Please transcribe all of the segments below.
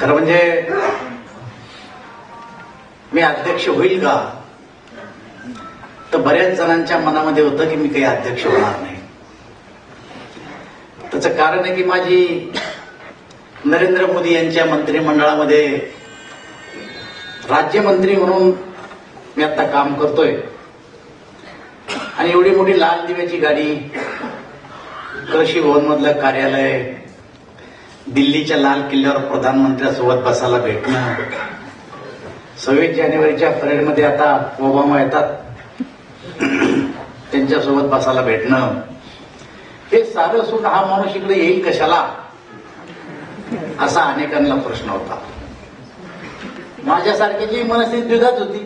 खरं म्हणजे मी अध्यक्ष होईल का? तर बऱ्याच जणांच्या मनामध्ये होतं की मी काही अध्यक्ष होणार नाही. त्याचं कारण आहे की माझी नरेंद्र मोदी यांच्या मंत्रिमंडळामध्ये राज्यमंत्री म्हणून मी आता काम करतोय. आणि एवढी मोठी लाल दिव्याची गाडी कृषी भवन मधलं कार्यालय दिल्लीच्या लाल किल्ल्यावर प्रधानमंत्र्यांसोबत बसायला भेटणं. सव्वीस जानेवारीच्या परेडमध्ये आता ओबामा येतात. त्यांच्यासोबत बसायला भेटणं. हे सारं सोडून हा माणूस इकडे येईल कशाला? असा अनेकांना प्रश्न होता. माझ्यासारख्याची मनस्थिती दुधाच होती.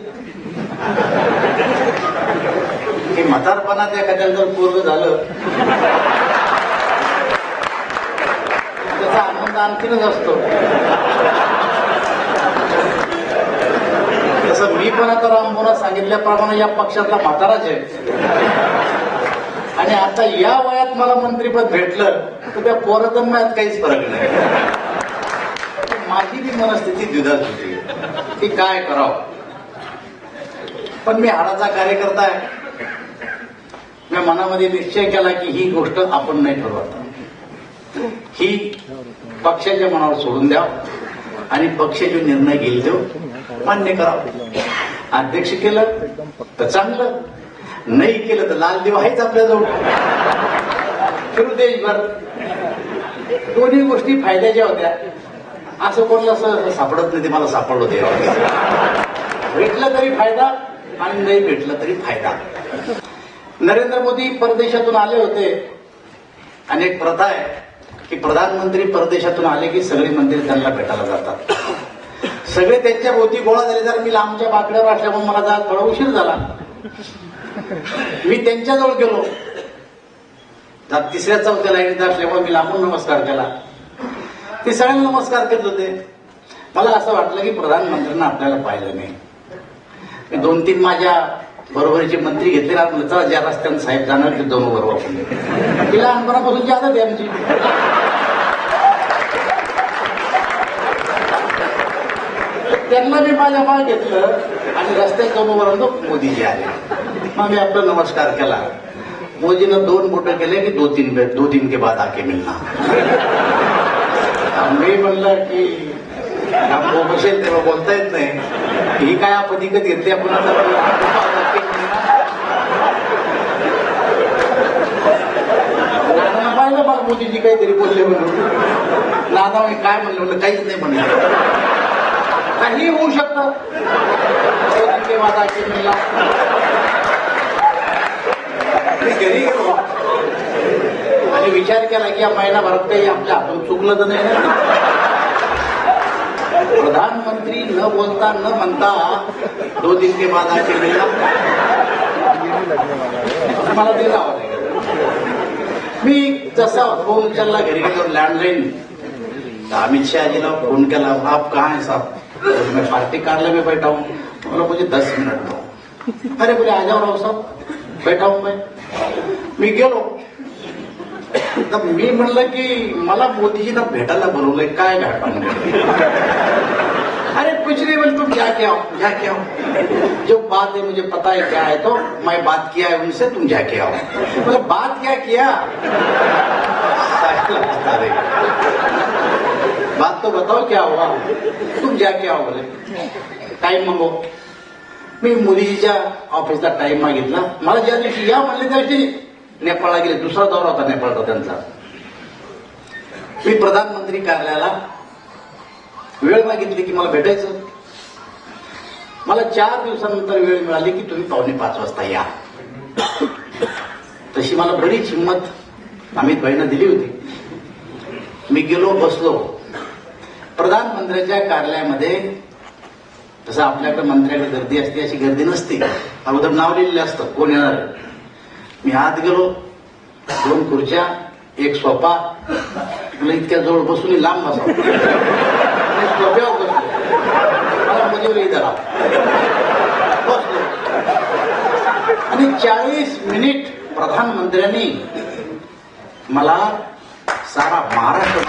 की म्हातारपणात एखाद्याला जर पूर्ण झालं आणखीनच असतो. तसं मी पण आता रामभोरा सांगितल्याप्रमाणे या पक्षातला म्हाताराच आहे. आणि आता या वयात मला मंत्रीपद भेटलं तर त्या पोरजन्मात काहीच फरक नाही. माझी बी मनस्थिती द्विधाच होती. की काय करावं? पण मी हाडाचा कार्यकर्ता आहे. मी मनामध्ये निश्चय केला की ही गोष्ट आपण नाही ठरवत. ही पक्षाच्या मनावर सोडून द्या आणि पक्ष जो निर्णय घेईल तो मान्य करा. अध्यक्ष केलं तर चांगलं नाही केलं तर लाल देव आहेच आपल्याजवळ. फिरू देशभर. दोन्ही गोष्टी फायद्याच्या होत्या. असं कोणाला असं सापडत नाही ते मला सापडलो ते. भेटलं तरी फायदा आणि नाही भेटलं तरी फायदा. नरेंद्र मोदी परदेशातून आले होते. आणि एक प्रथा आहे की प्रधानमंत्री परदेशातून आले की सगळे मंत्री त्यांना भेटायला जातात. सगळे त्यांच्या भोवती गोळा झाले तर मी लांबच्या बाकड्यावर असल्यामुळे मला जा थोडा उशीर झाला. मी त्यांच्याजवळ गेलो. जा- तिसऱ्या चौथ्या लाईनीत असल्यामुळे मी लांबून नमस्कार केला. ते सगळे नमस्कार करत होते. मला असं वाटलं की प्रधानमंत्र्यांना आपल्याला पाहिलं नाही. दोन तीन माझ्या बरोबरीचे मंत्री घेतले ना म्हणलं चला ज्या रस्त्यानं साहेब जाणार ते दोन बरोबर आपण. ती लहानपणापासूनची आदत आहे आमची. त्यांना मी माझ्या माग घेतलं आणि रस्त्यात जाऊन उभं मोदीजी आले. मग मी आपला नमस्कार केला. मोदीनं दोन बोटं केले की दो तीन दो तीन के बाद आके मिळणार मी म्हणलं की रामभाऊ बसेल तेव्हा बोलता येत नाही. ही काय आपण विकत घेतली आपण पाहिलं बघ मोदीजी काहीतरी बोलले म्हणून. नाना मी काय म्हणलं म्हणलं काहीच नाही म्हणलं काही होऊ शकतं. मी घरी गेलो आणि विचार केला की या महिनाभरात काही आपल्या हातून चुकलं तर नाही ना? प्रधानमंत्री न बोलता, न म्हणता, दो दिन के बाद आके मला। ते जावं मी जसा फ़ोन उचलला घरी गेलो लँडलाईन अमित शाह फ़ोन किया आप कहाँ हैं साहब? मैं पार्टी कार्यालय में बैठा हूँ. बोला, मुझे दस मिनट दो. अरे, बोले, आ जाओ राव साहब, बैठा हूँ मैं. मी गेलो. तर मी म्हणलं की, मला मोदीजींना भेटायला बोलवलंय काय अरे, कुछ नहीं बोले तुम जाके आओ जाके आओ जो बात है मुझे पता है, क्या है तो मैं बात किया है उनसे, तुम जाके आओ. बोले, बात क्या किया? बता तो बताओ, क्या हुआ? तुम जाके आओ, बोले. टाइम मागो. मी मोदीजीच्या ऑफिसला टाइम मागितला. मला ज्या दिवशी या म्हणले त्या नेपाळला गेले दुसरा दौरा होता नेपाळचा त्यांचा. मी प्रधानमंत्री कार्यालयाला वेळ मागितली की मला भेटायचं. मला चार दिवसानंतर वेळ मिळाली की तुम्ही पावणे पाच वाजता या. तशी मला बरीच हिंमत अमित भाईनं दिली होती. मी गेलो बसलो. प्रधानमंत्र्यांच्या कार्यालयामध्ये तसं आपल्याकडे मंत्र्याकडे गर्दी असते अशी गर्दी नसते. अगोदर नाव लिहिलेलं असतं कोण येणार? मी आत गेलो दोन खुर्च्या एक सोफा. तुला इतक्या जवळ बसून लांब बसा सोफ्यावर बसलो. मला मुलीवर इथं बसलो. आणि चाळीस मिनिट प्रधानमंत्र्यांनी मला सारा महाराष्ट्र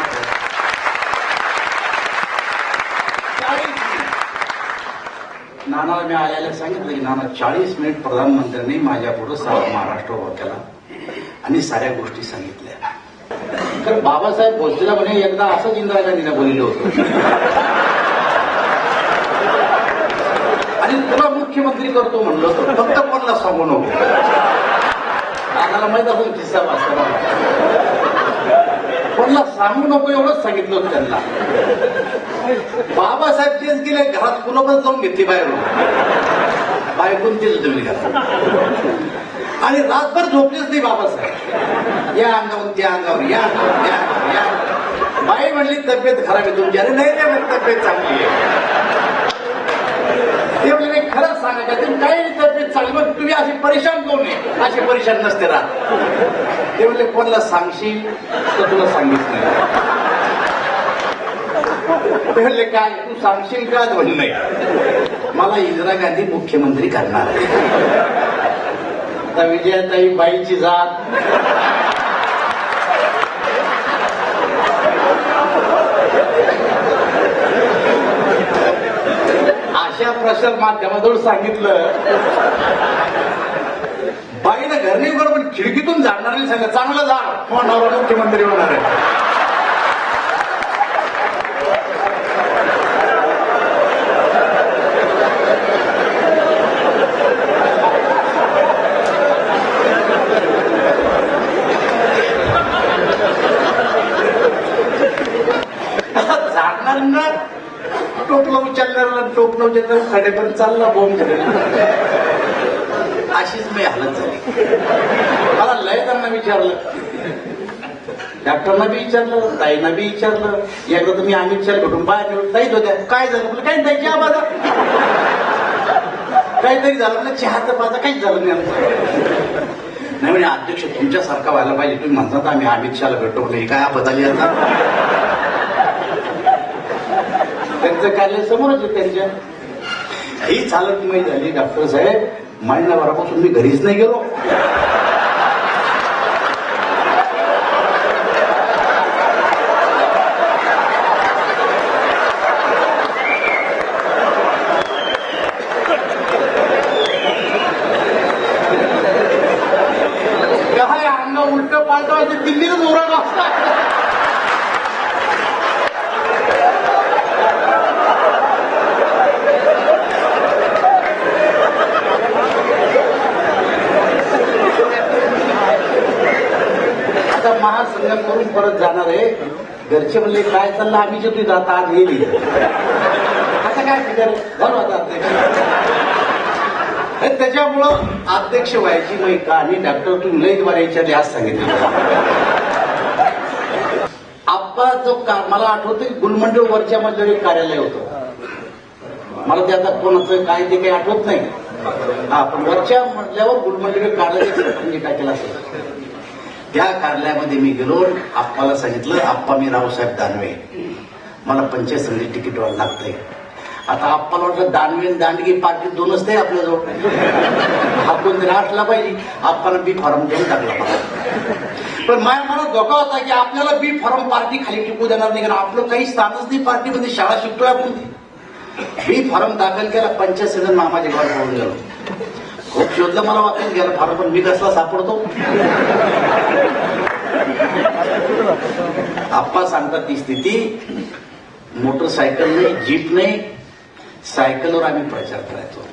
नानाला मी आल्याला सांगितलं की नाना चाळीस मिनिट प्रधानमंत्र्यांनी माझ्या पुढे सारा महाराष्ट्र उभा केला आणि साऱ्या गोष्टी सांगितल्या. तर बाबासाहेब भोसलेला म्हणे एकदा असंच इंदिरा गांधीला बोललेलं होतं. आणि तुला मुख्यमंत्री करतो म्हणलं होतं फक्त कोणाला सांगू नको. नानाला माहीत असून किस्सा वाचताना कोणाला सांगू नको एवढंच सांगितलं त्यांना. बाबासाहेब तेच गेले घरात कुलपच जाऊन घेतली बाहेरून. बायकून तेच तुम्ही घरात आणि रातभर झोपलेच नाही बाबासाहेब. या अंगावर त्या अंगावर या अंगावर त्या अंगावर या बाई म्हणली तब्येत खराब आहे तुमची. अरे नाही रे तब्येत चांगली आहे. ते म्हणजे खरंच सांगा काही चांगलं तुम्ही अशी परेशान कोण आहे? असे परेशान नसते राहत. ते म्हणले कोणाला सांगशील? तर तुला सांगितलं नाही. ते म्हणले काय? तू सांगशील का? म्हणलं नाही. मला इंदिरा गांधी मुख्यमंत्री करणार आहे. आता विजयाताई बाईची जात अशा प्रसार माध्यमाजवळ सांगितलं. बाईनं घर नाही बरोबर पण खिडकीतून जाणार नाही सांगा चांगलं झाड कोणावर मुख्यमंत्री होणार आहे जाणार ना टोपलं उचलणार टोपलं उचलणार खड्यापर्यंत चालला बोंब अशीच मी हालत झाली. मला लय त्यांना विचारलं. डॉक्टरना बी विचारलं ताईना बी विचारलं. एकदा तुम्ही आम्ही विचार भेटून बाहेर ताईत होत्या काय झालं? म्हणलं काही ताई चहा माझा काहीतरी झालं म्हणलं चहा तर माझा काहीच झालं नाही आमचं. नाही म्हणजे अध्यक्ष तुमच्यासारखा व्हायला पाहिजे. तुम्ही म्हणतात आम्ही अमित शहाला भेटतो म्हणजे काय आपत आली आता? त्यांचं कार्य समोरच त्यांच्या. ही चालत नाही झाली डॉक्टर साहेब. महिनाभरापासून मी घरीच नाही गेलो काय अंग उलट पालट दिल्लीतच ओरड वाजता आता महासंगम करून परत जाणार आहे घरचे म्हणले काय चाललं? आम्ही जे तुझी आता आज गेली असं काय फिकर आता अध्यक्ष. त्याच्यामुळं अध्यक्ष व्हायची नाही का? आणि डॉक्टर तुम्ही लई द्वारे आज सांगितलं. आप्पा जो का- मला आठवतं गुलमंडळ वरच्या मधलं एक कार्यालय होतं. मला त्याचा कोणाचं काय ते काही आठवत नाही. हा पण वरच्या मजल्यावर गुलमंडळ कार्यालय म्हणजे काय केलं असेल. त्या कार्यालयामध्ये मी गेलो आप्पाला सांगितलं आप्पा मी रावसाहेब दानवे. मला पंचायत समिती तिकीट लागतंय. आता आप्पाला वाटलं दानवे आणि दांडगी पार्टी दोनच ते आपल्याजवळ. हा कोणतरी आठला पाहिजे. आप्पाला बी फॉर्म देऊन टाकला पाहिजे पण माझ्या मनात धोका होता की आपल्याला बी फॉर्म पार्टी खाली टिकू देणार नाही कारण आपलं काही स्थानच नाही पार्टीमध्ये शाळा शिकतोय आपण. बी फॉर्म दाखल केला पंचायत सदन मामाच्या घर होऊन गेलो. खूप शोधलं मला वाटलं गेलं फार पण मी कसला सापडतो? आप्पा सांगतात ती स्थिती मोटरसायकल नाही जीप नाही सायकलवर आम्ही प्रचार करायचो.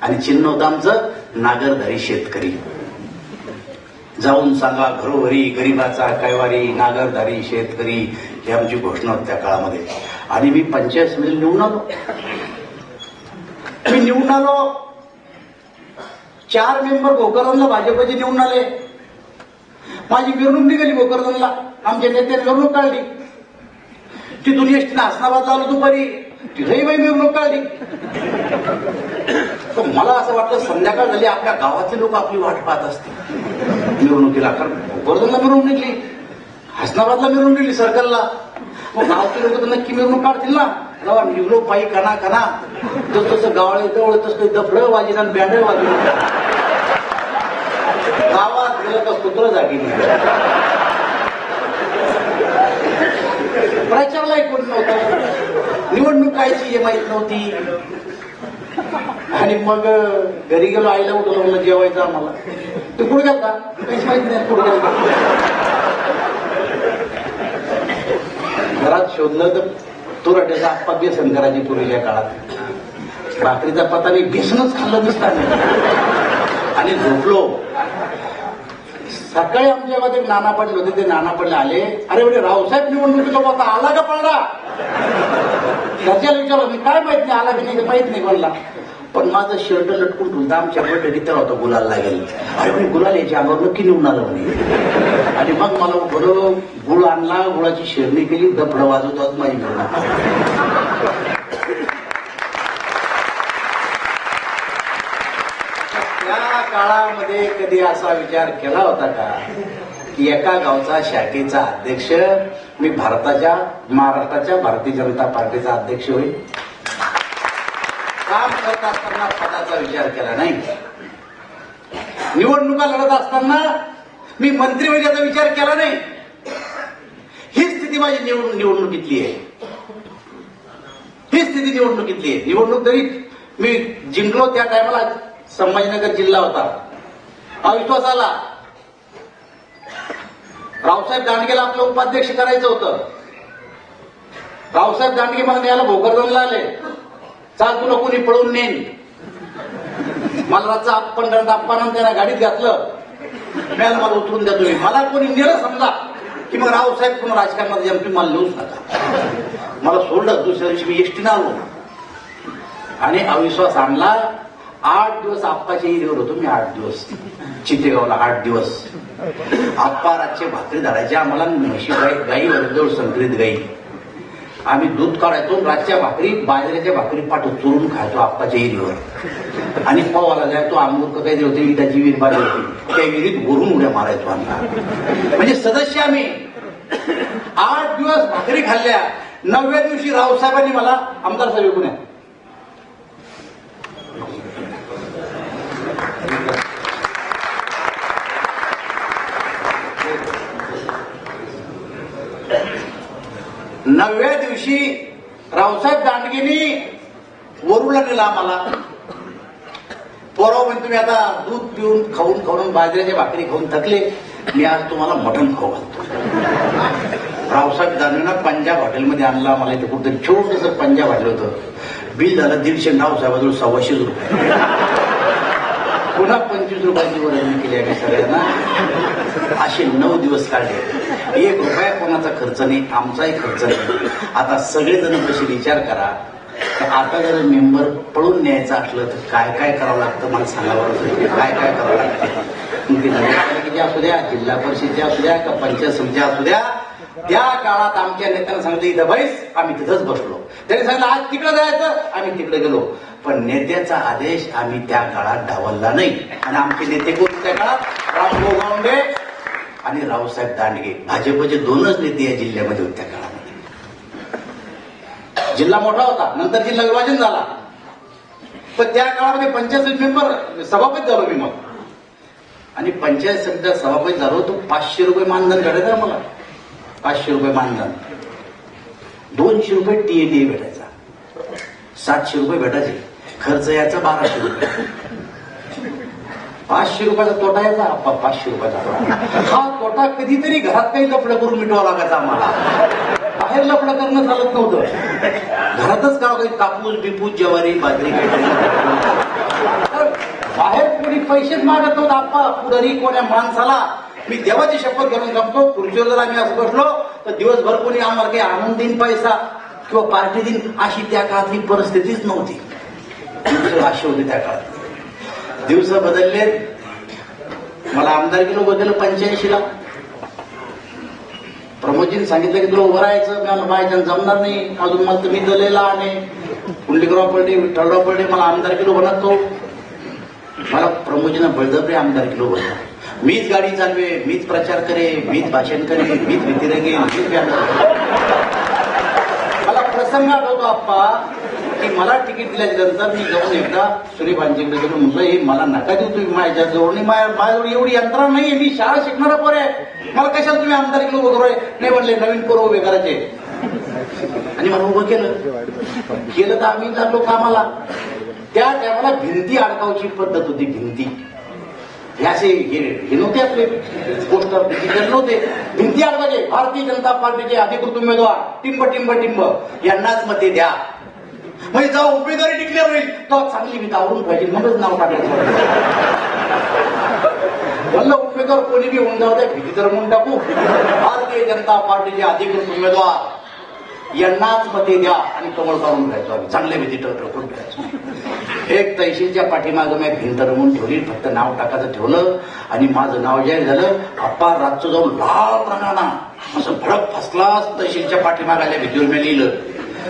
आणि चिन्ह होतं आमचं नागरधारी शेतकरी. जाऊन सांगा घरोघरी गरीबाचा कैवारी नागरधारी शेतकरी ही आमची घोषणा होती त्या काळामध्ये. आणि मी पंचायत समिती निवडून आलो. मी निवडून आलो. चार मेंबर गोकर्णला भाजपचे निवडून आले. माझी मिरवणूक निघाली गोकर्णला. आमच्या नेत्याने मिरवणूक काढली. तिथून एसटीनं हसनाबादला आलो दुपारी. तिथेही बाई मिरवणूक काढली. तर मला असं वाटलं संध्याकाळ झाली आपल्या गावातले लोक आपली वाट पाहत असतील. मिरवणुकीला कारण भोकरदनला मिरवणूक निघली. हसनाबादला मिरवणूक निघली सर्कलला मग गावातले लोक तर नक्की मिरवणूक काढतील ना. गावा निघलो पायी कणा कणा. जस तसं गावाला जवळ तसं दफडं वाजिन आणि बँड वाजून गावात तर कुत्र जागी नाही प्रचारलाही कोण नव्हतं. निवडणूक कायची हे माहीत नव्हती. आणि मग घरी गेलो आईला उठवलं म्हणलं जेवायचं आम्हाला. तू कुठे गेलता? काहीच माहीत नाही कुठे गेलता. घरात शोधलं तर तुरट्याचा आप्पा बेसन करायची पूर्वीच्या काळात. भाकरीचा पत्ता मी बेसनच खाल्लं दिसता आणि झोपलो. सकाळी आमच्या नाना पाटील होते ते नाना पाटील आले. अरे म्हणजे रावसाहेब निवडणुकीचा आता आला का पडला त्याच्याला विचारलं मी काय माहीत नाही आला की नाही माहीत नाही कोणला. पण माझं शर्ट लटकून ठेवता आमच्या बर्थडे होता गुलाल लागेल. अरे म्हणे गुलाल याच्या अंगावर नक्की निघून आलं म्हणे. आणि मग मला बरं गुळ आणला गुळाची शेरणी केली दफडं वाजवतात माझी मुलं. त्या काळामध्ये कधी असा विचार केला होता का की एका गावचा शाखेचा अध्यक्ष मी भारताच्या महाराष्ट्राच्या भारतीय जनता पार्टीचा अध्यक्ष होईल? काम करत असताना पदाचा विचार केला नाही? निवडणुका लढत असताना मी मंत्री विचार केला नाही? ही स्थिती माझी निवडणूक निवडणुकीतली आहे. ही स्थिती निवडणुकीतली आहे. निवडणूक जरी मी जिंकलो त्या टायमाला संभाजीनगर जिल्हा होता. अविश्वास आला. रावसाहेब दांडगेला आपलं उपाध्यक्ष करायचं होतं. रावसाहेब दांडगे मला न्यायला भोकरदनला आले. चाल तुला कोणी पळून नेन मला रातचा आपण दंडाप्पानं त्यांना गाडीत घातलं. मिळालं मला उतरून द्या तुम्ही. मला कोणी नेलं समजा की मग रावसाहेब पुन्हा राजकारणात एमपी मला लिहूच नका. मला सोडलं. दुसऱ्या दिवशी मी एसटीनं आलो. आणि अविश्वास आणला. आठ दिवस आप्पाच्या इरीवर होतो मी आठ दिवस. चितेगावला आठ दिवस. आप्पा रातचे भाकरी धाडायचे आम्हाला म्हशी गाई गाई जवळ संकरित गाई. आम्ही दूध काढायचो रातच्या भाकरी बाजऱ्याच्या भाकरी पाठ चुरून खायचो आप्पाच्या हिरीवर आणि पवाला जायचो आंबूरक काहीतरी होते विटाची विहीर बाजरी होती. त्या विहिरीत भरून उड्या मारायचो आम्हाला म्हणजे सदस्य आम्ही. आठ दिवस भाकरी खाल्ल्या. नवव्या दिवशी रावसाहेबांनी मला आमदार साहेब विकून नवव्या दिवशी रावसाहेब दांडगेनी वरुला नेला आम्हाला. पोराव म्हणजे तुम्ही आता दूध पिऊन खाऊन खाऊन बाजऱ्याच्या भाकरी खाऊन थकले. मी आज तुम्हाला मटण खाऊ घालतो. रावसाहेब दानवेनं पंजाब हॉटेलमध्ये आणला आम्हाला. इथे कुठं छोटस पंजाब हॉटेल होतं. बिल झालं दीडशे रावसाहेबाजवळ सव्वाशे रुपये. पुन्हा पंचवीस रुपयाची वर्गणी केली आम्ही सगळ्यांना. असे नऊ दिवस काढले. एक रुपया कोणाचा खर्च नाही आमचाही खर्च नाही. आता सगळेजण कसे विचार करा. तर आता जर मेंबर पळून न्यायचं असलं तर काय काय करावं लागतं मला सांगावं काय काय करावं लागतं? मग ते नगरपालिकेच्या असू द्या जिल्हा परिषदच्या असू द्या का पंचायत समिती असू द्या त्या काळात आमच्या नेत्यानं सांगितलं इथं बैस आम्ही तिथंच बसलो. त्यांनी सांगितलं आज तिकडे जायचं आम्ही तिकडे गेलो. पण नेत्याचा आदेश आम्ही त्या काळात डावलला नाही. आणि आमचे नेते कोण त्या काळात? रामभाऊ गावंडे आणि रावसाहेब दांडगे भाजपचे दोनच नेते या जिल्ह्यामध्ये होत्या काळामध्ये. जिल्हा मोठा होता नंतर जिल्हा विभाजन झाला. पण त्या काळामध्ये पंचायत समिती मेंबर सभापती झालो मी मग. आणि पंचायत समितीचा सभापती झालो तो पाचशे रुपये मानधन भेटायचं मला. पाचशे रुपये मानधन. दोनशे रुपये टीएडीए भेटायचा. सातशे रुपये भेटायचे. खर्च याचा बाराशे रुपये. पाचशे रुपयाचा तोटा याचा आप्पा पाचशे रुपयाचा. तोटा हा तोटा कधीतरी घरात काही लफडं करून मिटवा लागायचा आम्हाला. बाहेर लफडं करणं चालत नव्हतं. घरातच का काही कापूस बिपूस ज्वारी बाजरी बाहेर कोणी पैसेच मागत नव्हतं. आप्पा पुढारी कोण्या माणसाला मी देवाची शपथ घेऊन जमतो. खुर्चीवर जर आम्ही असं बसलो तर दिवसभर कोणी आम्हाला काही आणून देईन पैसा किंवा पार्टी देईन अशी त्या काळातली परिस्थितीच नव्हती. अशी होती त्या काळात. दिवस बदलले. मला आमदार किलो बदललं पंच्याऐंशीला. प्रमोदजीने सांगितलं की तुला उभं राहायचं मला म्हणलं जमणार नाही. अजून मला तुम्ही दलेला आणि पुंडलिकराव पडले विठ्ठलराव पडले मला आमदार किलो बनवतो. मला प्रमोदजीनं बळजबरी आमदार किलो बनवतो मीच गाडी चालवे मीच प्रचार करे मीच भाषण करे मीच भीती रंगे मीच व्यायाम मला प्रसंग आठवतो आप्पा. की मला तिकीट दिल्यानंतर मी जाऊन एकदा सूर्यभानजीकडे गेलो. म्हटलं हे मला नका देऊ तुम्ही माझ्या जवळ नाही माझ्याजवळ एवढी यंत्रणा नाहीये. मी शाळा शिकणारा पोर आहे. मला कशाला तुम्ही आमदार केलं उभं नाही म्हणले नवीन पोरं उभे करायचे. आणि मला उभं केलं. केलं तर आम्ही लागलो कामाला. त्या टायमाला भिंती अडकावची पद्धत होती भिंती. हे असे हे हे नव्हते आपले पोस्टर डिजिटल नव्हते. भिंती अडकायचे. भारतीय जनता पार्टीचे अधिकृत उमेदवार. टिंब टिंब टिंब. यांनाच मते द्या. म्हणजे जेव्हा उमेदवारी डिक्लेअर होईल तेव्हा चांगली मी आवरून पाहिजे म्हणूनच नाव टाकायचं म्हणलं उमेदवार कोणी बी होऊन जाऊ द्या भीती तर म्हणून टाकू. भारतीय जनता पार्टीचे अधिकृत उमेदवार. यांनाच मते द्या आणि कमळ काढून घ्यायचो आम्ही. चांगल्या भीती टकटकून घ्यायचो. एक तहसीलच्या पाठीमागं मी भिंत रमून ठेवली फक्त नाव टाकायचं ठेवलं आणि माझं नाव जाहीर झालं. आप्पा रातचं जाऊन लाल रंगाना असं भडक फसलाच तहसीलच्या पाठीमागाल्या भीतीवर मी लिहिलं.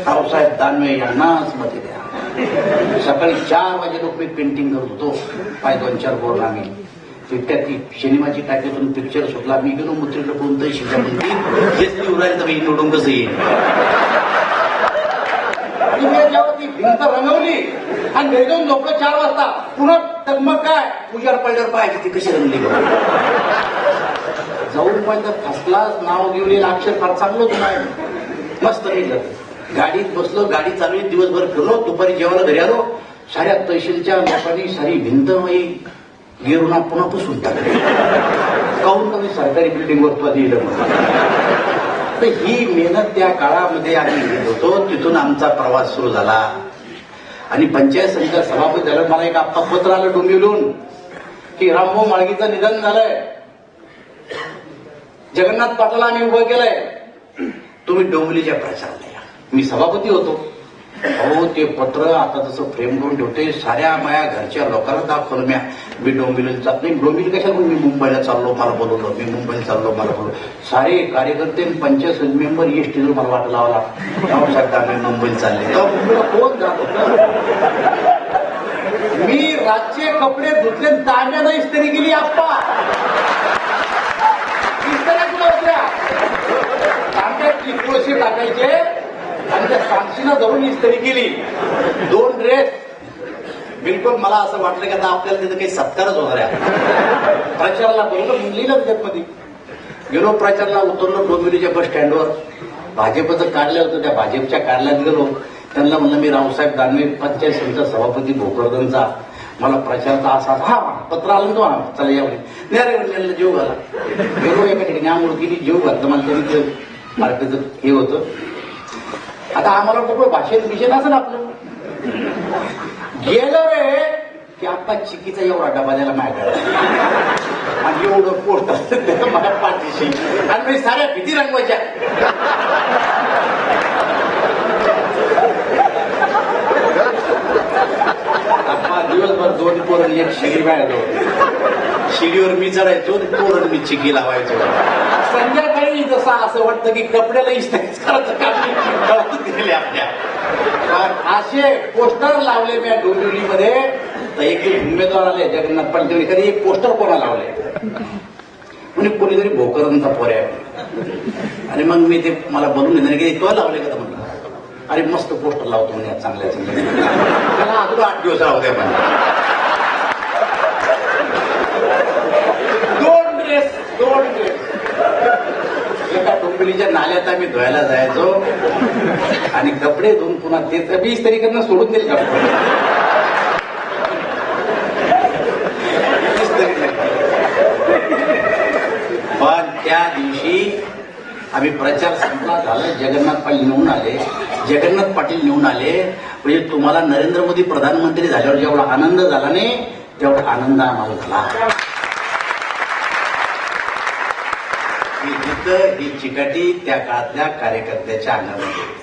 रावसाहेब दानवे यांनाच मते द्या. सकाळी चार वाजे लोक मी पेंटिंग करत होतो. पाय दोन चार बोर आम्ही बिबट्या ती सिनेमाची टाकीतून पिक्चर सुटला. मी गेलो मुत्रीला पळून तहसीलच्या हेच मी उरायला तर मी निवडून कसं येईल? आणि मी जेव्हा ती भिंत रंगवली. आणि घरी लोक चार वाजता पुन्हा तर मग काय? पूजावर पडल्यावर पाहायची ती कशी रंगली जाऊन पण तर फसलाच नाव घेऊन अक्षर फार चांगलंच नाही मस्त केलं गाडीत बसलो गाडी चालू दिवसभर फिरलो दुपारी जेवायला घरी आलो. साऱ्या तहसीलच्या लोकांनी सारी भिंत मी गिरून पुन्हा पुसून टाकली. काहून कमी सरकारी बिल्डिंगवर पद दिलं तर ही मेहनत त्या काळामध्ये आम्ही घेत होतो. तिथून आमचा प्रवास सुरू झाला. आणि पंचायत समितीचा सभापती झालं मला एक आत्ता पत्र आलं डोंबिवलून की रामभाऊ माळगीचं निधन झालंय. जगन्नाथ पाटला आम्ही उभं केलंय. तुम्ही डोंबिवलीच्या प्रचाराला मी सभापती होतो. अहो ते पत्र आता तसं फ्रेम करून ठेवते साऱ्या माया घरच्या लोकांना दाखवलं म्या. मी डोंबिवली जात नाही. डोंबिवली कशाला मी मुंबईला चाललो मला बोलवलं? मी मुंबईला चाललो मला बोलवलं. सारे कार्यकर्ते आणि पंचायत समिती मेंबर एसटीवर मला वाट लावला साहेब आम्ही मुंबईला चालले. तेव्हा मुंबईला कोण जात मी रातचे कपडे धुतले ताण्या नाही तरी गेली आप्पा. तांब्यात टाकायचे. आणि त्या साक्षीनं धरून इस्त्री केली. दोन ड्रेस बिलकुल मला असं वाटलं की आता आपल्याला तिथं काही सत्कारच होणार आहे. प्रचाराला बरोबर लिहिलं त्याच्यामध्ये. गेलो प्रचारला उतरलो डोंबिवलीच्या बस स्टँडवर भाजपचं काढलं होतं त्या भाजपच्या काढल्यात गेलो. त्यांना म्हणलं मी रावसाहेब दानवे पंचायत समितीचा सभापती भोकरदनचा. मला प्रचारचा असा हा पत्र आलं तो हा चला या नाही जेव घाला. गेलो एका ठिकाणी आंघोळ केली जेव घातलं. मला तरी ते पार्टीचं हे होतं. आता आम्हाला कुठं भाषेत विषय असेल आपलं. गेलं रे की आता चिकीचा एवढा डबा द्यायला माझ्याकडे आणि एवढं पोट असतं मला पाठीशी. आणि मी साऱ्या भीती रंगवायच्या आप्पा दिवसभर दोन पोरण एक शिडी बाळगलो शिडीवर मी चढायचो पोरण मी चिकी लावायचो. संध्याकाळी जसं असं वाटतं की कपड्याला इस्त्रीच करायचं काम दिले आपल्या. असे पोस्टर लावले मी डोंबिवलीमध्ये. तर एक उमेदवार आले जगन्नाथ पाटील. कधी एक पोस्टर कोणा लावले? म्हणजे कोणीतरी भोकरांचा पोर आहे. आणि मग मी ते मला बोलून घेणार की तो लावले का? तर म्हणलं अरे मस्त पोस्टर लावतो म्हणे चांगल्या चांगल्या त्याला अजून आठ दिवस राहू द्या म्हणजे दोन ड्रेस दोन ड्रेस एका नाल्यात आम्ही धुवायला जायचो. आणि कपडे धुवून पुन्हा ते वीस तारीखांना सोडून दिले कपडे. पण त्या दिवशी आम्ही प्रचार संपला झाला. जगन्नाथ पाटील निवडून आले. जगन्नाथ पाटील निवडून आले. म्हणजे तुम्हाला नरेंद्र मोदी प्रधानमंत्री झाल्यावर जेवढा आनंद झाला नाही तेवढा आनंद आम्हाला झाला. ही जिद्द ही चिकाटी त्या काळातल्या कार्यकर्त्याच्या अंगामध्ये.